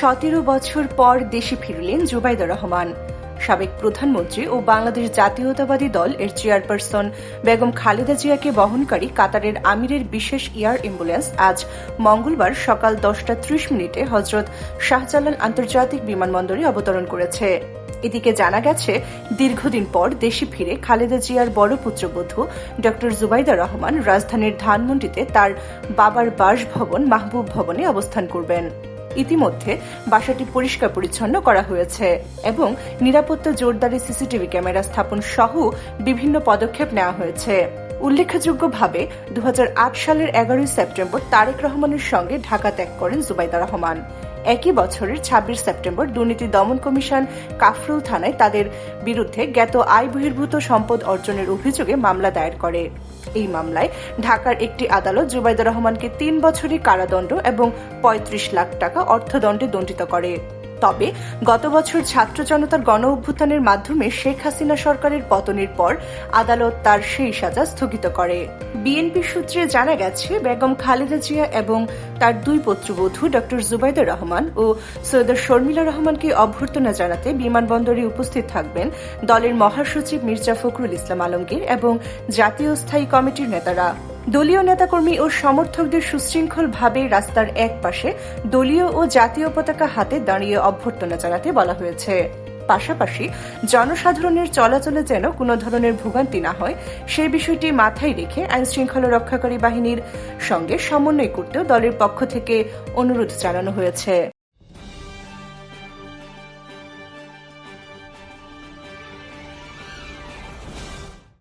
সতেরো বছর পর দেশে ফিরলেন জুবাইদা রহমান। সাবেক প্রধানমন্ত্রী ও বাংলাদেশ জাতীয়তাবাদী দল এর চেয়ারপারসন বেগম খালেদা জিয়াকে বহনকারী কাতারের আমিরের বিশেষ এয়ার অ্যাম্বুলেন্স আজ মঙ্গলবার সকাল দশটা ত্রিশ মিনিটে হজরত শাহজালাল আন্তর্জাতিক বিমানবন্দরে অবতরণ করেছে। এদিকে জানা গেছে, দীর্ঘদিন পর দেশে ফিরে খালেদা জিয়ার বড় পুত্রবধূ ড জুবাইদা রহমান রাজধানীর ধানমন্ডিতে তার বাবার বাসভবন মাহবুব ভবনে অবস্থান করবেন। ইতিমধ্যে বাসাটি পরিষ্কার পরিচ্ছন্ন করা হয়েছে এবং নিরাপত্তা জোরদারি সিসিটিভি ক্যামেরা স্থাপন সহ বিভিন্ন পদক্ষেপ নেওয়া হয়েছে। উল্লেখযোগ্যভাবে দু হাজার আট সালের এগারোই সেপ্টেম্বর তারেক রহমানের সঙ্গে ঢাকা ত্যাগ করেন জুবাইদা রহমান। একই বছরের ২৬ সেপ্টেম্বর দুর্নীতি দমন কমিশন কাফরুল থানায় তাদের বিরুদ্ধে জ্ঞাত আয় বহির্ভূত সম্পদ অর্জনের অভিযোগে মামলা দায়ের করে। এই মামলায় ঢাকার একটি আদালত জুবাইদুর রহমানকে তিন বছরই কারাদণ্ড এবং ৩৫ লাখ টাকা অর্থদণ্ডে দণ্ডিত করে। তবে গত বছর ছাত্র জনতার গণ অভ্যুত্থানের মাধ্যমে শেখ হাসিনা সরকারের পতনের পর আদালত তার সেই সাজা স্থগিত করে। বিএনপি সূত্রে জানা গেছে, বেগম খালেদা জিয়া এবং তার দুই পুত্রবধূ ড. জুবাইদুর রহমান ও সৈয়দ শর্মিলা রহমানকে অভ্যর্থনা জানাতে বিমানবন্দরে উপস্থিত থাকবেন দলের মহাসচিব মির্জা ফখরুল ইসলাম আলমগীর এবং জাতীয় স্থায়ী কমিটির নেতারা। দলীয় নেতাকর্মী ও সমর্থকদের সুশৃঙ্খলভাবে রাস্তার এক পাশে দলীয় ও জাতীয় পতাকা হাতে দাঁড়িয়ে অভ্যর্থনা জানাতে বলা হয়েছে। পাশাপাশি জনসাধারণের চলাচলে যেন কোনো ধরনের ভোগান্তি না হয় সেই বিষয়টি মাথায় রেখে আইন শৃঙ্খলা রক্ষাকারী বাহিনীর সঙ্গে সমন্বয় করতেও দলের পক্ষ থেকে অনুরোধ জানানো হয়েছে।